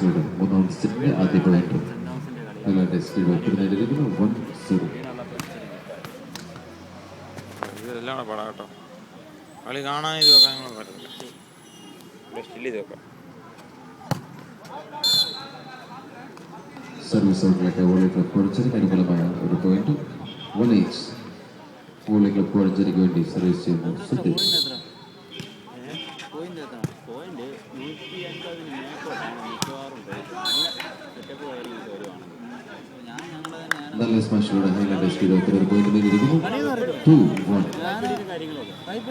ടെസ്റ്റിലൂടെ ഒന്നാം സെറ്റിന്റെ ആദ്യ പോയിന്റ് ഹൈലാൻഡ് ടെസ്റ്റിലൂടെ നേടിയിരിക്കുന്നു വൺ സീറോ ഇതെല്ലാം പടാം കേട്ടോ. കളി കാണാൻ ഇത് ഞങ്ങൾ പറ്റത്തില്ല. സ്റ്റിൽ സർവീസ് ഔട്ടിലേക്ക് വോളി ക്ലബ് കുറച്ചതിന് അനുകൂലമായ ഒരു point one eight volley club കുറച്ചതിന് വേണ്ടി സർവീസ് ചെയ്യുന്നു. സുധീർ പോയിന്റ് എത്ര പോയിന്റ് നൂറ്റി അൻപതിന് മേക്കോട്ടാണ് മിക്കവാറും റേറ്റ് നല്ല സെറ്റപ്പ് ആയിരിക്കും വരുവാണെങ്കിൽ ഞാൻ ഞങ്ങളുടെ തന്നെ നല്ല സ്മാഷിലൂടെ ഹൈലാൻഡ് ടെസ്റ്റിലൂടെ ഒരു പോയിന്റ് നേടിയിരിക്കുന്നു ടു വൺ എല്ലാം pipe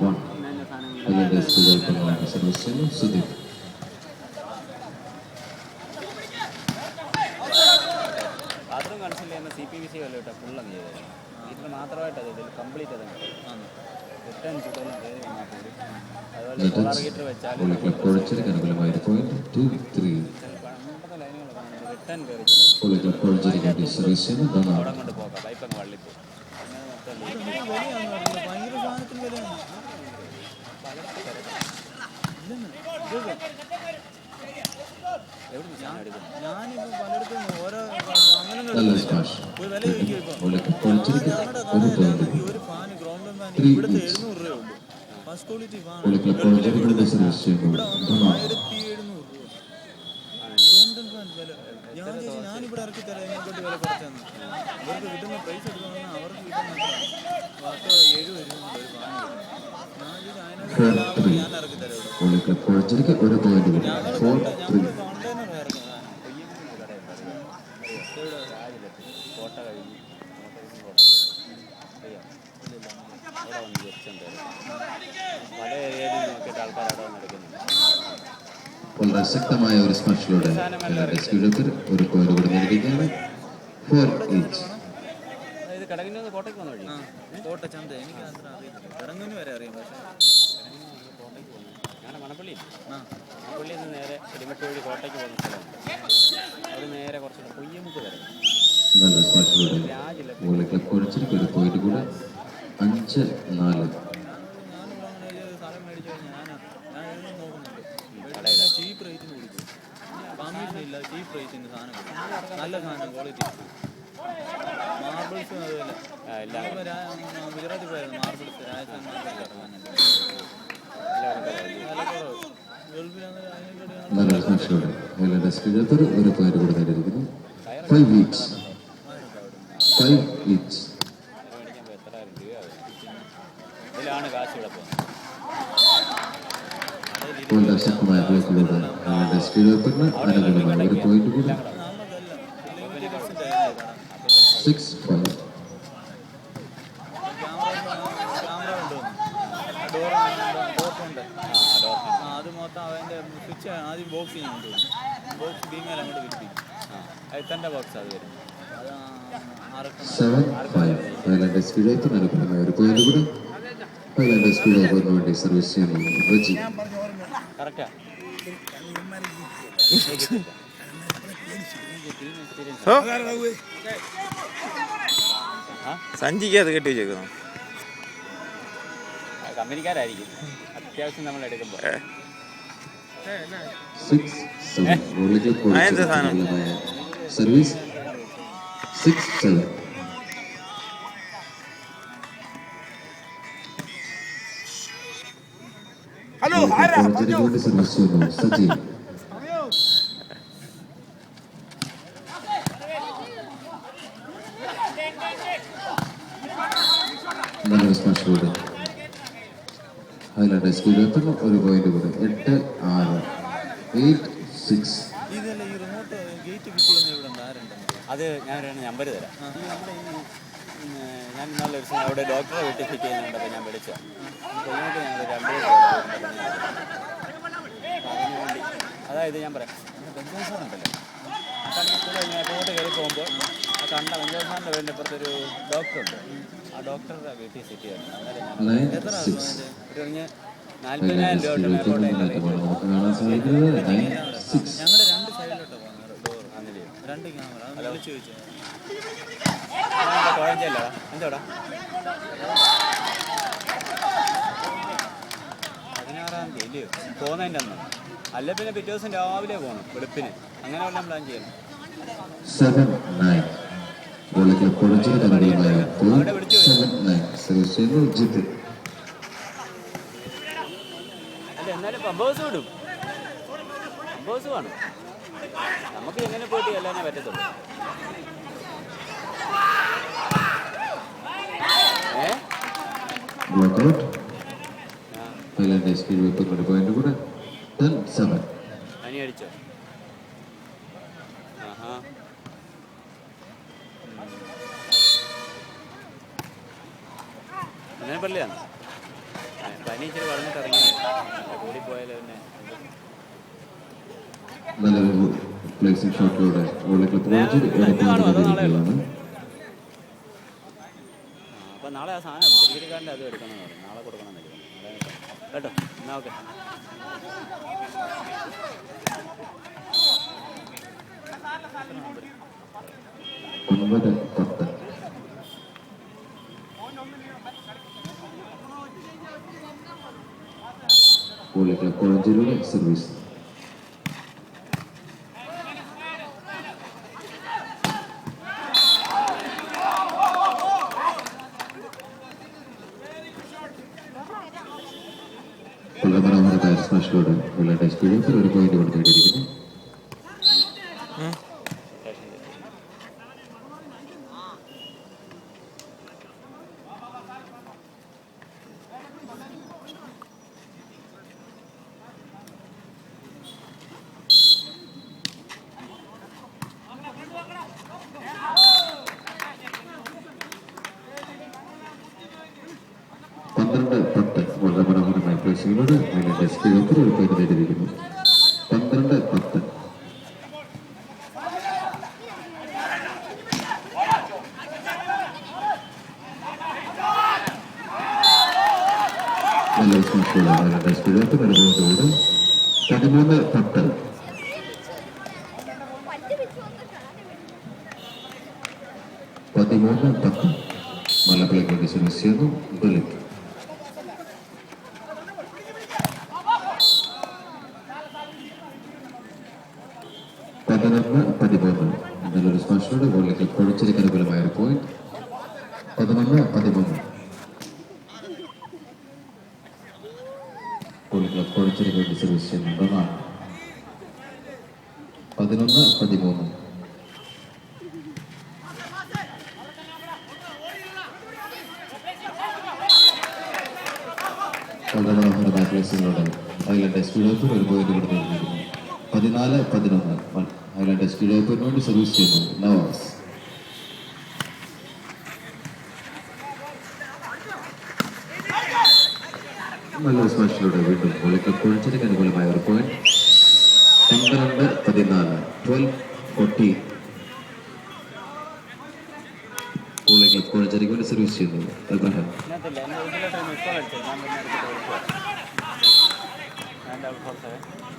one Highland C P V C വല്ല അങ്ങ് ചെയ്തത്. ഇതിന് മാത്രമായിട്ട് അത് ഇതിൽ കംപ്ലീറ്റ് അത് റിട്ടേൺ ചുറ്റെല്ലാം കയറി വന്നാൽ കൂടി അതുപോലെ സോളാർ ഹീറ്റർ വെച്ചാൽ പണ്ടത്തെ ലൈനുകളൊക്കെ റിട്ടേൺ കയറി അവിടെ കൊണ്ട് പോകാം. പൈപ്പ് അങ്ങ് വള്ളിപ്പോ പിന്നെ മൊത്തം leak. വിലയാന്ന് പറഞ്ഞത് ഭയങ്കര സാധനത്തിന് വിലയാണ് ഞാനിപ്പോ പലയിടത്തും ഓരോ ഒരു കടയിൽ പോയിന്റ് ഒരു ഫാന് ഗ്രൗണ്ട് ഫാൻ ഇവിടുത്തെ. എഴുന്നൂറ് രൂപ ഉള്ളൂ ഫസ്റ്റ് ക്വാളിറ്റി ഫാൻ ഇവിടെ ആയിരത്തി എഴുന്നൂറ് രൂപ ഗ്രൗണ്ട് ഫാൻ വില ഞാൻ ചോദിച്ചു ഞാനിവിടെ ഇറക്കി തരാം ഇതിനെക്കൊണ്ട് വില കുറച്ചാന്ന് അവർക്ക് കിട്ടുന്ന പ്രൈസ് എടുക്കണമെന്ന് അവർക്ക് കിട്ടുന്ന പത്തോ എഴുപത് രൂപ ഒരു ഫാൻ ഇവിടെ വോളി ഒരു പോയിന്റ് കൂടി. ഫോർ ത്രീ വളരെ ശക്തമായ ഒരു സ്മാഷിലൂടെ ടെസ്റ്റിലൂടെ ഒരു പോയിന്റ് കൂടി നേടിയിരിക്കുകയാണ്. ഫോർ ഈച്ച് കോട്ടയ്ക്ക് വന്ന കോട്ട ചന്ത. എനിക്ക് അത്ര അറിയില്ല. വരെ അറിയാം പക്ഷേ. ഞാൻ മണപ്പള്ളി. ആ മണപ്പള്ളിയിൽ നിന്ന് നേരെ ഇടിമട്ട് വഴി കോട്ടയ്ക്ക് പോകുന്ന സ്ഥലമാണ് അവിടെ നേരെ കുറച്ചുകൂടെ കൊയ്യമുക്ക് വരെ. ഒരു പോയിന്റ് കൂടെ അഞ്ച് നാല്. ചീപ്പ് റേറ്റിന് കൊടുക്കും കമ്മീഷൻ ഇല്ല. ചീപ്പ് റേറ്റിന് സാധനം നല്ല സാധനം ക്വാളിറ്റി മാർബിൾസും അതുപോലെ ഗുജറാത്തിൽ പോയായിരുന്നു മാർബിൾസ് രാജസ്ഥാൻ മാർബിൾസ് ഗൾഫിലാണെങ്കിൽ അതിനെക്കാട്ടി നല്ല സ്മാഷിലൂടെ വോളി ഒരു പോയിന്റ് കൂടി നേടിയിരിക്കുന്നു ഫൈവ് ഈച്ച് ഫൈവ് ഇവിടെ ശക്തമായ ബ്ലോക്കിലൂടെ ടെസ്റ്റിലൂടെ അനുകൂലമായ ഒരു പോയിന്റ് കൂടി. സിക്സ് ക്യാമറ ക്യാമറ കൊണ്ടുവന്നു ഡോർ ഡോർക്കുണ്ട് ആ ആ ഡോർ ആ അത് മൊത്തം ആദ്യം ബോക്സ് ചെയ്യാൻ കൊണ്ടുപോകും ബോക്സ് ഭീമേൽ അങ്ങോട്ട് വിരിപ്പിക്കും. ആ എത്തന്റെ ബോക്സ് അത് വരും. സർവീസ് കറക്റ്റാ സഞ്ചിക്ക് അത് കെട്ടി വെച്ചേക്കുന്നു. കമ്പനിക്കാരായിരിക്കും. അത്യാവശ്യം നമ്മൾ എടുക്കുമ്പോൾ സിക്സ് സെവൻ റോളിലേക്ക് അതെന്താ സാധനം? സർവീസ് സിക്സ് സെവൻ ഹലോ വേണ്ടി സർവീസ് ചെയ്യുന്നു സജീവ് നല്ലൊരു സ്മാഷിലൂടെ ഹൈലാൻഡ് സ്പീഡ് എത്തുന്നു ഒരു പോയിന്റ് കൂടെ. എട്ട് ആറ് eight six remote gate fit ചെയ്യുന്ന ഇവിടെ ഉണ്ട്. ആരുണ്ടെന്ന് അത് ഞാൻ ഒരു നമ്പർ തരാം. ഞാൻ ഇന്നാളെ ഒരു ദിവസം അവിടെ ഡോക്ടറെ വീട്ടിൽ ഫിറ്റ് ചെയ്യുന്നുണ്ടപ്പോൾ ഞാൻ വിളിച്ചു. കൊല്ലത്ത് ഞങ്ങൾ രണ്ട് അതായത് ഞാൻ പറയാം. ബെഞ്ചോസാൻ ഉണ്ടല്ലോ ആ കണ്ട സ്കൂളിൽ കഴിഞ്ഞ് അങ്ങോട്ട് കയറി പോകുമ്പോൾ ആ കണ്ട ബെഞ്ചോസാറിന്റെ വീടിന്റെ അപ്പുറത്തൊരു ഡോക്ടറുണ്ട്. ആ ഡോക്ടറുടെ വീട്ടിൽ സിറ്റി ചെയ്യുന്നു. അന്നേരം ഞാൻ നയൻ ഒരു കഴിഞ്ഞ് നാൽപ്പതിനായിരം രൂപ തൊട്ട് ഞങ്ങളുടെ രണ്ട് സൈഡിലോട്ട് പോകുന്നത് ഡോർ അങ്ങനെ രണ്ട് ക്യാമറ അത് വിളിച്ചു ചോദിച്ചു എന്തോടാ? പതിനാറാം തീയതി. ഇല്ലയോ? പോകുന്നതിന്റെ അന്ന്. അല്ല പിന്നെ പിറ്റേ ദിവസം രാവിലെ പോകണം. വെളുപ്പിന്. അങ്ങനെ വല്ലതും പ്ലാൻ ചെയ്യണം ഗോളികൾ പൊളിച്ചത് കനടിയുമായ സെവൻ നയൻ സർവീസ് ചെയ്യുന്നു ജിത്ത് നമുക്ക് എങ്ങനെ പോയിട്ട് ചെല്ലാനേ പറ്റത്തുള്ളൂ. പോയിന്റ് കൂടെ. ടെൻ സെവൻ പനി അടിച്ചോ ആഹാ. അങ്ങനെ പള്ളിയാണ്. പനി ഇച്ചിരി പറഞ്ഞിട്ട് ഇറങ്ങി കൂടി പോയാലോ പിന്നെ നല്ലൊരു പ്ലേസിംഗ് ഷോട്ടിലൂടെ അപ്പം നാളെ ആ സാധനം ക്രിക്കറ്റുകാരന്റെ അത് എടുക്കണം നാളെ കൊടുക്കണം കേട്ടോ. എന്നാ ഓക്കെ. ഒൻപത് പത്ത് ഗോളികൾ പൊളിച്ചതിലൂടെ സർവീസ് വളരെ മനോഹരമായ സ്മാഷിലൂടെ വെള്ളയുടെ സ്പീഡിൽ ഒരു പോയിന്റ് കൊണ്ട് നേടിയിരിക്കുന്നു പന്ത്രണ്ട് പത്ത് വളരെ പ്ലേസിങ്ങിലൂടെ വെള്ളയുടെ സ്പീഡിൽ ഒരു പോയിന്റ് നേടിയിരിക്കുന്നു പന്ത്രണ്ട് പത്ത്. നല്ല പതിമൂന്ന് പത്ത്. പതിമൂന്ന് പത്ത്. മലപ്പുറം വേണ്ടി സർവീസ് ചെയ്യുന്നു ദളിത് പതിനൊന്ന് പതിമൂന്ന് നല്ലൊരു സ്മാഷിലൂടെ ഗോളിലേക്ക് കുഴച്ചിരിക്കുന്ന അനുകൂലമായ ഒരു പോയിന്റ് പതിനൊന്ന് പതിമൂന്ന്. ഗോളികൾ പൊളിച്ചതിന് വേണ്ടി സർവീസ് ചെയ്യുന്നു ഡൊണാൾഡ് പതിനൊന്ന് പതിമൂന്ന്. വളരെ മനോഹരമായ പ്ലേസുകളുടെ അതിലെ സ്പീഡ് ഒരു പോയിന്റ് കൂടെ നേടിയിരിക്കുന്നു പതിനാല് പതിനൊന്ന് ഹൈലൻഡ് സ്പീഡ് വേണ്ടി സർവീസ് ചെയ്യുന്നു നവാസ് നല്ലൊരു സ്മാഷിലൂടെ വീണ്ടും ഗോളിക്ക് പൊളിച്ചതിന് അനുകൂലമായ ഒരു പോയിന്റ് പന്ത്രണ്ട് പതിനാല് ട്വൽവ് ഫോർട്ടി ഗോളിക്ക് പൊളിച്ചതിന് വേണ്ടി സർവീസ് ചെയ്യുന്നു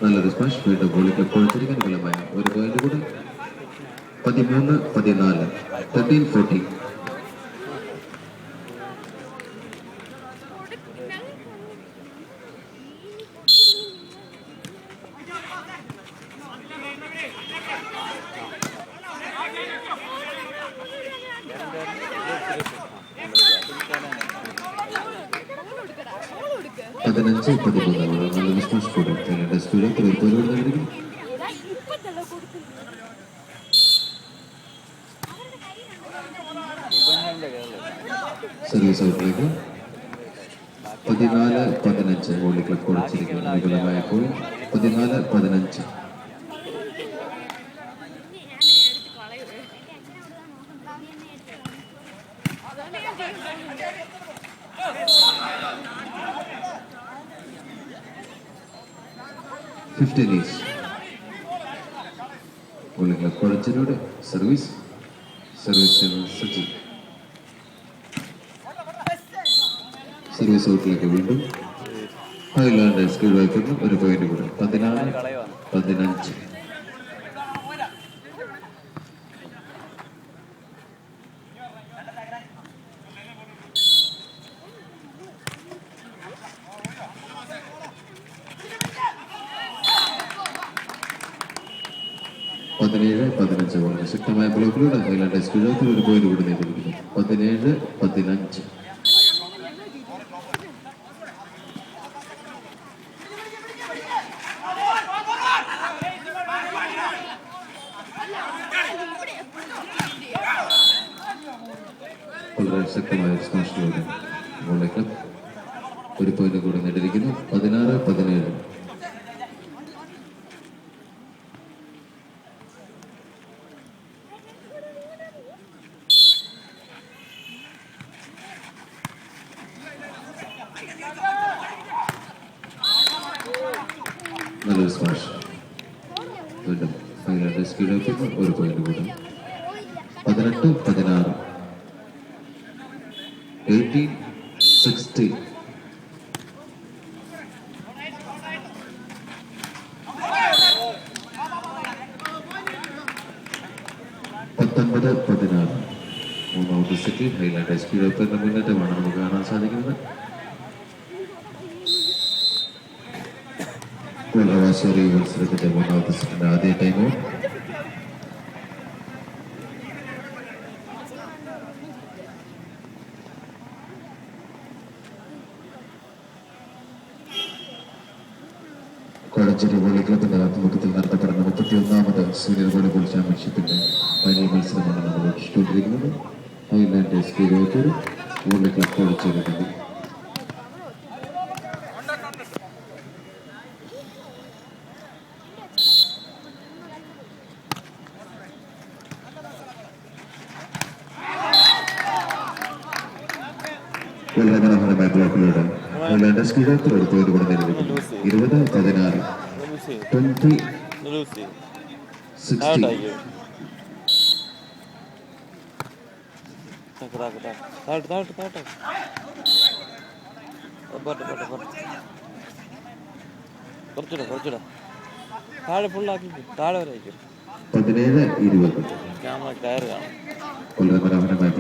നല്ലൊരു സ്മാഷ് വീണ്ടും ബോളിക്ക് പൊളിച്ചതിന് അനുകൂലമായ ഒരു പോയിന്റ് കൂടി. പതിമൂന്ന് പതിനാല് തേർട്ടീൻ ഫോർട്ടി പതിനഞ്ച് പതിമൂന്ന് വളരെ നല്ലൊരു സ്മാഷ് കൂടെ ഹൈലൻഡ് സ്പീഡ് ഒരു പോയിന്റ് നേടിയിരിക്കുന്നു ഉപന്യാന്റെ കേരളം സർവീസ് ഔട്ടിലേക്ക് പതിനാല് പതിനഞ്ച് ഗോളികൾ പൊളിച്ചിരിക്കുന്നു അനുകൂലമായ പോയിന്റ് പതിനാല് പതിനഞ്ച് ഫിഫ്റ്റീൻ ഈസ് ഗോളികൾ പൊളിച്ചതിലൂടെ സർവീസ്. സർവീസ് സജി സർവീസ് ഔട്ടിലേക്ക് വീണ്ടും. ഹൈലാൻഡ് സ്പീഡ് വായിക്കുന്നു ഒരു പോയിന്റ് കൂടെ പതിനാറ് പതിനഞ്ച്. പതിനേഴ് പതിനഞ്ച് വളരെ ശക്തമായ ബ്ലോക്കിലൂടെ ഹൈലാൻഡ് എക്സ്ക്യൂസോത്തിൽ ഒരു പോയിന്റ് കൂടി നേടിയിരിക്കുന്നു. പതിനേഴ് പതിനഞ്ച്. ശക്തമായ സ്മാഷിലൂടെ ഒരു പോയിന്റ് കൂടി നേടിയിരിക്കുന്നു. പതിനാറ് പതിനേഴ് നല്ലൊരു സ്മാഷ് വീണ്ടും ഹൈലാൻഡ് സ്പീഡിലേക്ക് ഒരു പോയിന്റ് കൂടി പതിനെട്ട് പതിനാറ്. എയ്റ്റീൻ സിക്സ്റ്റി പത്തൊൻപത് പതിനാറ്. മൂന്നാമത്തെ സെറ്റിൽ ഹൈലാൻഡ് പി എന്ന മുന്നേറ്റമാണ് നമുക്ക് കാണാൻ സാധിക്കുന്നത്. പ്രവാസി മത്സരത്തിന്റെ മൂന്നാമത്തെ സെറ്റിന്റെ ആദ്യ ടൈം കോളഞ്ചേരി വോളി ക്ലബിന്റെ ആഭിമുഖ്യത്തിൽ നടത്തപ്പെടുന്ന മുപ്പത്തി ഒന്നാമത് സീനിയർ വോളിബോൾ ചാമ്പ്യൻഷിപ്പിന്റെ ഫൈനൽ മത്സരമാണ് നമ്മൾ വീക്ഷിച്ചുകൊണ്ടിരിക്കുന്നത് Highland S P volley club Kolancheri വേണ്ടി വളരെ മനോഹരമായ ബ്ലോക്കിലൂടെ ഹൈലാൻഡ് എസ് പി നേടിയിരിക്കുന്നു ഇരുപത് പതിനാറ്. ലൂസി ട്വന്റി ലൂസി സിക്സ്റ്റി താഴോട്ട് താഴോട്ട് താഴോട്ട് താഴോട്ട് പോട്ടെ പോട്ടെ പോട്ടെ. കുറച്ചുകൂടെ കുറച്ചുകൂടെ. താഴെ ഫുള്ളാക്കി താഴെ വരെ അയക്കും പതിനേഴ് ഇരുപത്. ക്യാമറ ടയർ കാണും. വളരെ മനോഹരമായ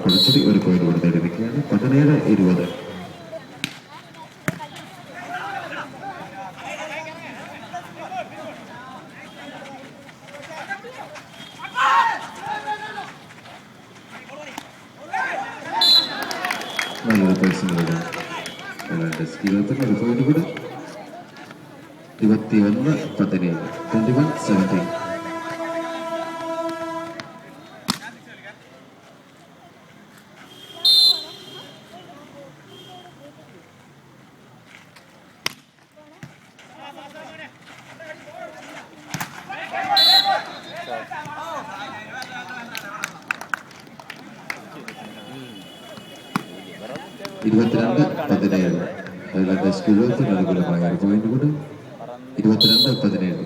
ക്ലബ് ഒരു പോയിന്റ് കൂടെ നേടിയിരിക്കുകയാണ് പതിനേഴ് ഇരുപത് നല്ലൊരു പേഴ്സണലുടെ ഇരുപത്തൊന്ന് ഒരു പോയിന്റ് കൂടെ ഇരുപത്തി ഒന്ന് പതിനേഴ് ട്വന്റി വൺ സെവന്റീൻ ഇരുപത്തിരണ്ട് പതിനേഴ്. അതിലെ എഴുപത്തിന് അനുകൂലമായ ഒരു പോയിന്റ് കൂടി. ഇരുപത്തിരണ്ട് പതിനേഴ്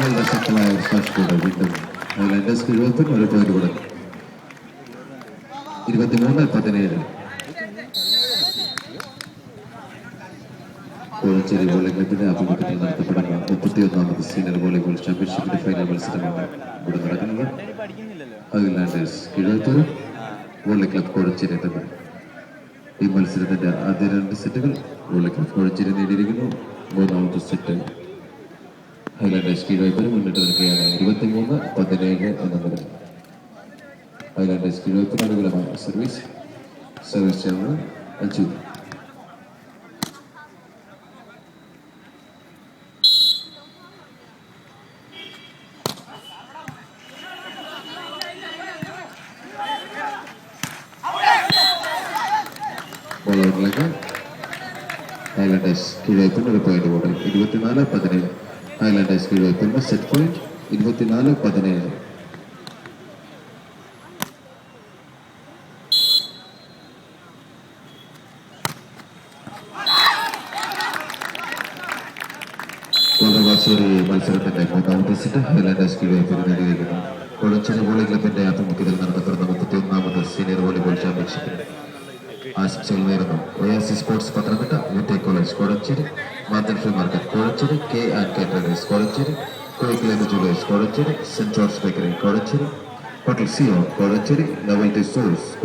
വളരെ ശക്തമായ ഒരു സ്മാഷ് കൂടെ വീണ്ടും ഹൈലാൻഡ് എസ് എഴുപത്തിന് ഒരു പോയിന്റ് കൂടെ ഇരുപത്തിമൂന്ന് പതിനേഴ് കോളച്ചേരി വോളി ക്ലബിന്റെ ആഭിമുഖ്യത്തിൽ നടത്തപ്പെടുന്ന മുപ്പത്തിയൊന്നാമത് സീനിയർ വോളിബോൾ ചാമ്പ്യൻഷിപ്പിന്റെ ഫൈനൽ മത്സരമാണ് ഇവിടെ നടക്കുന്നത്. അഖിലാൻഡേഴ്സ് കിഴത്തൂർ വോളി ക്ലബ് കോഴിച്ചേരി തമ്മിൽ ഈ മത്സരത്തിന്റെ ആദ്യ രണ്ട് സെറ്റുകൾ വോളി ക്ലബ് കോഴിച്ചേരി നേടിയിരിക്കുന്നു. മൂന്നാമത്തെ സെറ്റ് ഹൈലാൻഡേഴ്സ് കീഴ്വയ്പ്പിന് മുന്നിട്ട് നിൽക്കുകയാണ്. ഇരുപത്തിമൂന്ന് പതിനേഴ് എന്ന നിലയിൽ ഹൈലാൻഡേഴ്സ് കീഴ്വയ്പ്പിന് അനുകൂലമായ സർവീസ് സർവീസ് ചെയ്യുന്നത് അച്ചു ഹൈലാൻഡേഴ്സ് കീഴ്വയ്പ്പിന് ഒരു പോയിന്റ് കൂടെ ഇരുപത്തിനാല് പതിനേഴ് ഹൈലാൻഡേഴ്സ് കീഴ്വയ്പ്പിന് സെറ്റ് പോയിന്റ് ഇരുപത്തിനാല് പതിനേഴ്. കൊല്ലവാശ്ശേരി മത്സരത്തിന്റെ മൂന്നാമത്തെ സെറ്റ് ഹൈലാൻഡേഴ്സ് കീഴ്വയ്പ്പിന് നേടിയിരിക്കുന്നു കൊളച്ചേരി വോളി ക്ലബിന്റെ ആഭിമുഖ്യത്തിൽ നടത്തപ്പെടുന്ന മുപ്പത്തി ഒന്നാമത് സീനിയർ വോളിബോൾ ചാമ്പ്യൻഷിപ്പിൽ ആശംസകൾ നേരുന്നു ഒയാസി sports Pathanamthitta വിറ്റെ college കോടച്ചേരി Mathan free market Kodanchery K and caterers Kodanchery കോഴിക്കലേന്ന് jewellers Kodanchery saint George bakery Kodanchery hotel സിയോ കോടച്ചേരി നവൽറ്റി സോഴ്സ്